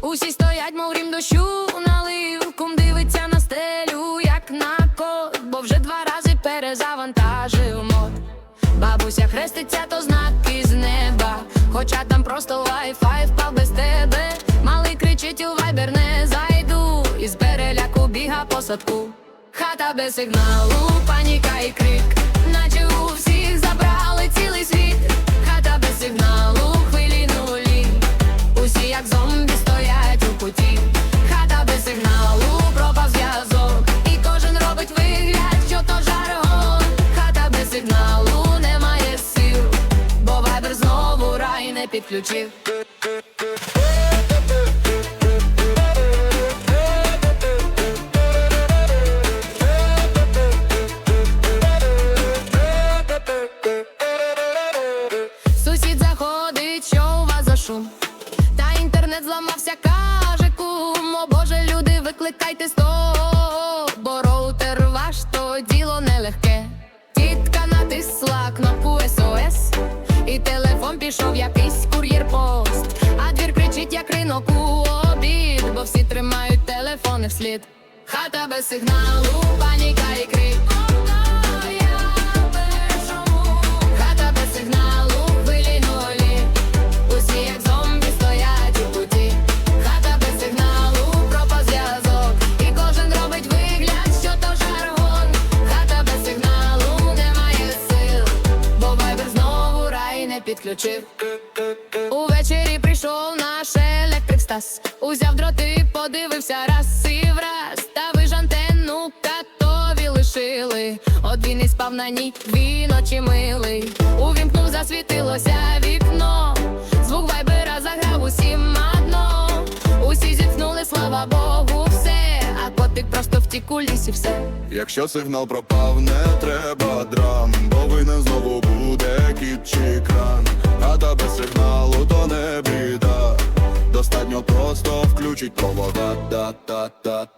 Усі стоять, мов рім дощу налив, кум дивиться на стелю, як на код, бо вже два рази перезавантажив мод. Бабуся хреститься, то знак із неба. Хоча там просто вай-фай впав без тебе. Малий кричить у вайбер, не зайду. Із переляку біга по садку. Хата без сигналу, паніка і крик. Не підключив. Сусід заходить, що у вас за? Та інтернет зламався, каже кум. О боже, люди, викликайте сто, телефони вслід. Хата без сигналу, паніка і крик. Хата без сигналу, хвилі нулі. Усі як зомбі стоять у куті. Хата без сигналу, пропав зв'язок. І кожен робить вигляд, що то жаргон. Хата без сигналу, немає сил. Бо вайбер знову рай не підключив. Увечері прийшов наш Стас Узяв дроти, подивився раз і враз. Та ви ж антенну катові лишили. От він і спав на ній, дві ночі милий. Увімкнув, засвітилося вікно. Звук вайбера заграв усім мадно Усі зітхнули, слава Богу, все. А котик просто втік у лісі все. Якщо сигнал пропав, не треба драм, бо винен знову буде кіт чи кран. Хата без сигналу. Достатньо просто включить провода, та